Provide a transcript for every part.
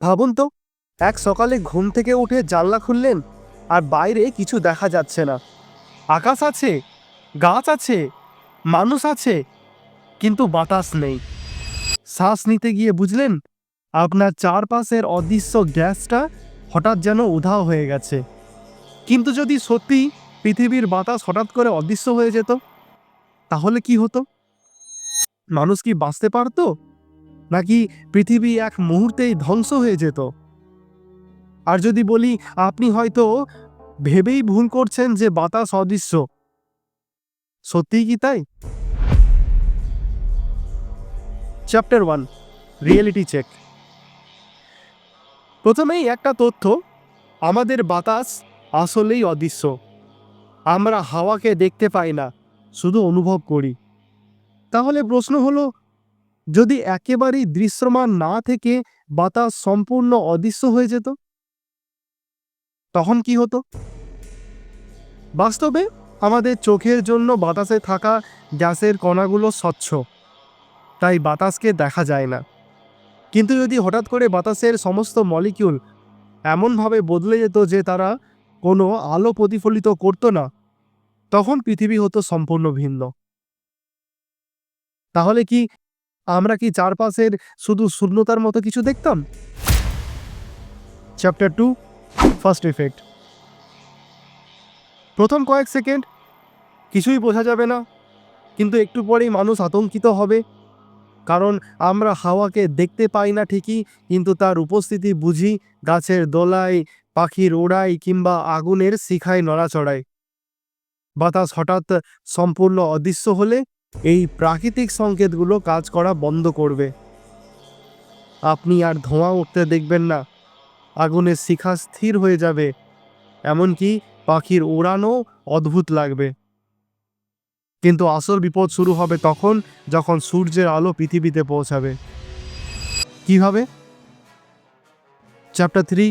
ভাবুন তো, এক সকালে ঘুম থেকে উঠে জানলা খুললেন আর বাইরে কিছু দেখা যাচ্ছে না। আকাশ আছে, গাছ আছে, মানুষ আছে, কিন্তু বাতাস নেই। শ্বাস নিতে গিয়ে বুঝলেন, আপনার চারপাশের অদৃশ্য গ্যাসটা হঠাৎ যেন উধাও হয়ে গেছে। কিন্তু যদি সত্যি পৃথিবীর বাতাস হঠাৎ করে অদৃশ্য হয়ে যেত, তাহলে কি হতো? মানুষ কি বাঁচতে পারতো? নাকি পৃথিবী এক মুহূর্তেই ধ্বংস হয়ে যেত? আর যদি বলি, আপনি হয়তো ভেবেই ভুল করছেন যে বাতাস অদৃশ্য। সত্যিই কি তাই? চ্যাপ্টার ওয়ান রিয়েলিটি চেক প্রথমেই একটা তথ্য, আমাদের বাতাস আসলেই অদৃশ্য। আমরা হাওয়াকে দেখতে পাই না, শুধু অনুভব করি। তাহলে প্রশ্ন হলো যদি একেবারেই দৃশ্যমান না থেকে বাতাস সম্পূর্ণ অদৃশ্য হয়ে যেত? তখন কি হতো? বাস্তবে আমাদের চোখের জন্য বাতাসে থাকা গ্যাসের কণাগুলো স্বচ্ছ, তাই বাতাসকে দেখা যায় না। কিন্তু যদি হঠাৎ করে বাতাসের সমস্ত মলিকিউল এমনভাবে বদলে যেত যে তারা কোনো আলো প্রতিফলিত করতো না, তখন পৃথিবী হতো সম্পূর্ণ ভিন্ন। তাহলে কি আমরা কি চারপাশের শুধু শূন্যতার মতো কিছু দেখতাম? চ্যাপ্টার টু ফার্স্ট ইফেক্ট প্রথম কয়েক সেকেন্ড, কিছুই বোঝা যাবে না, কিন্তু একটু পরেই মানুষ আতঙ্কিত হবে, কারণ আমরা হাওয়াকে দেখতে পাই না ঠিকই, কিন্তু তার উপস্থিতি বুঝি গাছের দোলায়, পাখির ওড়াই কিংবা আগুনের শিখায় নড়াচড়ায়। বাতাস হঠাৎ সম্পূর্ণ অদৃশ্য হলে এই প্রাকৃতিক সংকেতগুলো কাজ করা বন্ধ করবে। আপনি আর ধোঁয়া উঠতে দেখবেন না। আগুনের শিখা স্থির হয়ে যাবে। এমনকি পাখির ওড়ানো অদ্ভুত লাগবে। কিন্তু আসল বিপদ শুরু হবে তখন যখন সূর্যের আলো পৃথিবীতে পৌঁছাবে। কীভাবে? Chapter three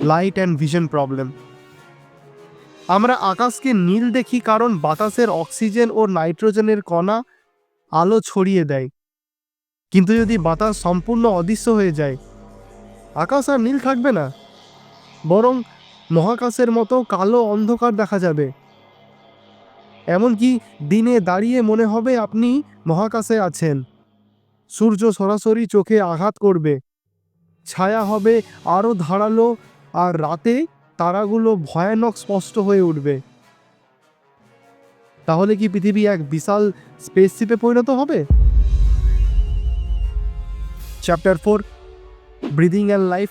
light and vision problem আমরা আকাশকে নীল দেখি কারণ বাতাসের অক্সিজেন ও নাইট্রোজেনের কণা আলো ছড়িয়ে দেয়। কিন্তু যদি বাতাস সম্পূর্ণ অদৃশ্য হয়ে যায়, আকাশ আর নীল থাকবে না। বরং মহাকাশের মতো কালো অন্ধকার দেখা যাবে। এমনকি দিনে দাঁড়িয়ে মনে হবে আপনি মহাকাশে আছেন। সূর্য সরাসরি চোখে আঘাত করবে। ছায়া হবে আরও ধারালো আর রাতে তারাগুলো ভয়ানক স্পষ্ট হয়ে উঠবে। তাহলে কি পৃথিবী এক বিশাল স্পেসশিপে পরিণত হবে? Chapter four breathing and life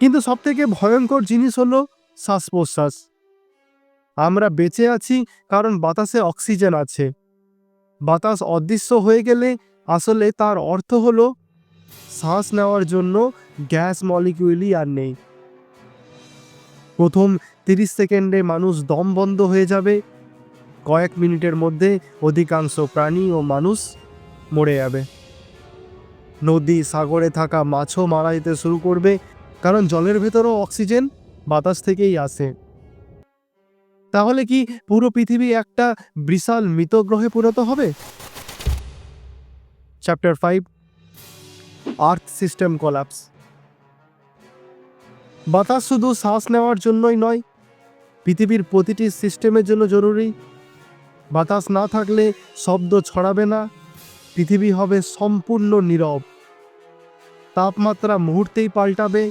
কিন্তু সবথেকে ভয়ঙ্কর জিনিস হলো শ্বাস প্রশ্বাস আমরা বেঁচে আছি কারণ বাতাসে অক্সিজেন আছে। বাতাস অদৃশ্য হয়ে গেলে আসলে তার অর্থ হলো, শ্বাস নেওয়ার জন্য গ্যাস মলিকিউলই আর নেই। প্রথম তিরিশ সেকেন্ডে মানুষ দম বন্ধ হয়ে যাবে। কয়েক মিনিটের মধ্যে অধিকাংশ প্রাণী ও মানুষ মরে যাবে। নদী, সাগরে থাকা মাছও মারা যেতে শুরু করবে, কারণ জলের ভেতরও অক্সিজেন বাতাস থেকেই আসে। তাহলে কি পুরো পৃথিবী একটা বিশাল মৃত গ্রহে পরিণত হবে? Chapter five earth system collapse বাতাস শুধু শ্বাস নেওয়ার জন্যই নয়, পৃথিবীর প্রতিটি সিস্টেমের জন্য জরুরি। বাতাস না থাকলে শব্দ ছড়াবে না, পৃথিবী হবে সম্পূর্ণ নীরব। তাপমাত্রা মুহূর্তেই পাল্টাবে,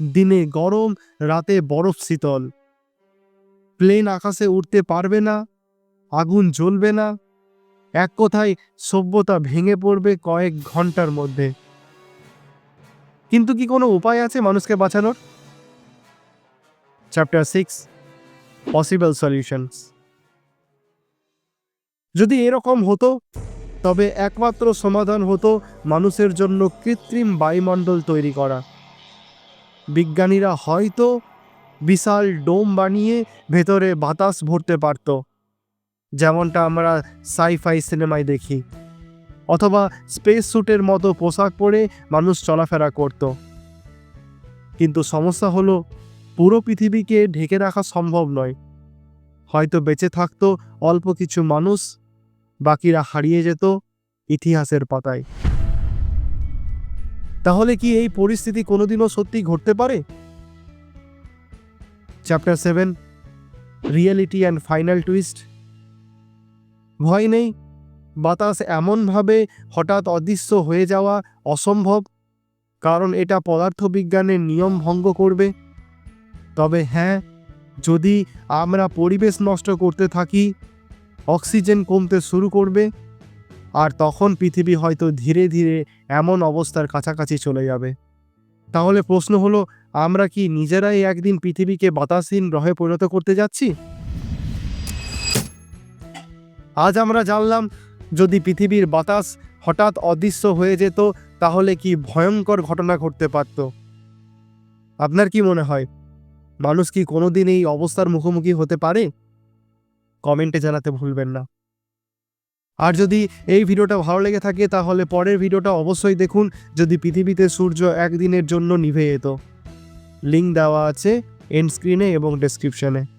দিনে গরম, রাতে বরফ শীতল। প্লেন আকাশে উঠতে পারবে না, আগুন জ্বলবে না, এক কথায় সভ্যতা ভেঙে পড়বে কয়েক ঘণ্টার মধ্যে। কিন্তু কি কোনো উপায় আছে মানুষকে বাঁচানোর? চ্যাপ্টার সিক্স পসিবল সলিউশনস যদি এরকম হতো, তবে একমাত্র সমাধান হতো মানুষের জন্য কৃত্রিম বায়ুমণ্ডল তৈরি করা। বিজ্ঞানীরা হয়তো বিশাল ডোম বানিয়ে ভেতরে বাতাস ভরতে পারত, যেমনটা আমরা সাইফাই সিনেমায় দেখি, অথবা স্পেস স্যুটের মতো পোশাক পরে মানুষ চলাফেরা করত। কিন্তু সমস্যা হলো পুরো পৃথিবীকে ঢেকে রাখা সম্ভব নয়। হয়তো বেঁচে থাকতো অল্প কিছু মানুষ, বাকিরা হারিয়ে যেত ইতিহাসের পাতায়। তাহলে কি এই পরিস্থিতি কোনোদিনও সত্যি ঘটতে পারে? Chapter seven reality and final twist ভয় নেই, বাতাস এমনভাবে হঠাৎ অদৃশ্য হয়ে যাওয়া অসম্ভব, কারণ এটা পদার্থবিজ্ঞানের নিয়ম ভঙ্গ করবে। তবে হ্যাঁ যদি আমরা পরিবেশ নষ্ট করতে থাকি, অক্সিজেন কমতে শুরু করবে, আর তখন পৃথিবী হয়তো ধীরে ধীরে এমন অবস্থার কাছাকাছি চলে যাবে। তাহলে প্রশ্ন হলো, আমরা কি নিজেরাই একদিন পৃথিবীকে বাতাসহীন গ্রহে পরিণত করতে যাচ্ছি? আজ আমরা জানলাম, যদি পৃথিবীর বাতাস হঠাৎ অদৃশ্য হয়ে যেত, তাহলে কি ভয়ঙ্কর ঘটনা ঘটতে পারত? আপনার কি মনে হয়? মানুষ কি কোনোদিন এই অবস্থার মুখোমুখি হতে পারে? কমেন্টে জানাতে ভুলবেন না। আর যদি এই ভিডিওটা ভালো লেগে থাকে, তাহলে পরের ভিডিওটা অবশ্যই দেখুন, যদি পৃথিবীতে সূর্য একদিনের জন্য নিভে যেত। লিঙ্ক দেওয়া আছে এন্ড স্ক্রিনে এবং ডেসক্রিপশনে